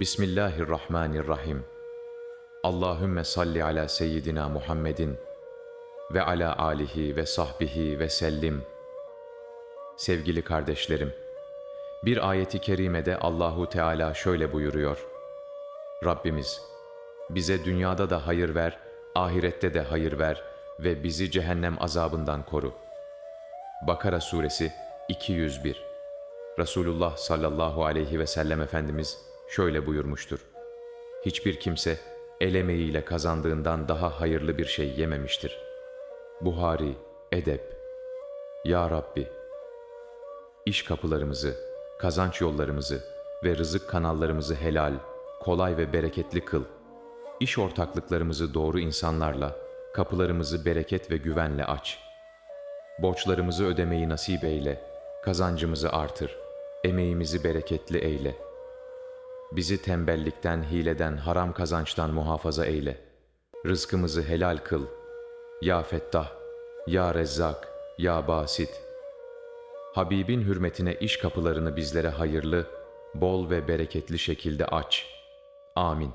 Bismillahirrahmanirrahim. Allahümme salli ala seyyidina Muhammedin ve ala alihi ve sahbihi ve sellim. Sevgili kardeşlerim, bir ayeti kerimede Allahu Teala şöyle buyuruyor. Rabbimiz, bize dünyada da hayır ver, ahirette de hayır ver ve bizi cehennem azabından koru. Bakara Suresi 201 Resulullah sallallahu aleyhi ve sellem Efendimiz şöyle buyurmuştur. Hiçbir kimse el emeğiyle kazandığından daha hayırlı bir şey yememiştir. Buhari, Edep Ya Rabbi, iş kapılarımızı, kazanç yollarımızı ve rızık kanallarımızı helal, kolay ve bereketli kıl. İş ortaklıklarımızı doğru insanlarla, kapılarımızı bereket ve güvenle aç. Borçlarımızı ödemeyi nasip eyle, kazancımızı artır, emeğimizi bereketli eyle. Bizi tembellikten, hileden, haram kazançtan muhafaza eyle. Rızkımızı helal kıl. Ya Fettah, Ya Rezzak, Ya Basit. Habibin hürmetine iş kapılarını bizlere hayırlı, bol ve bereketli şekilde aç. Amin.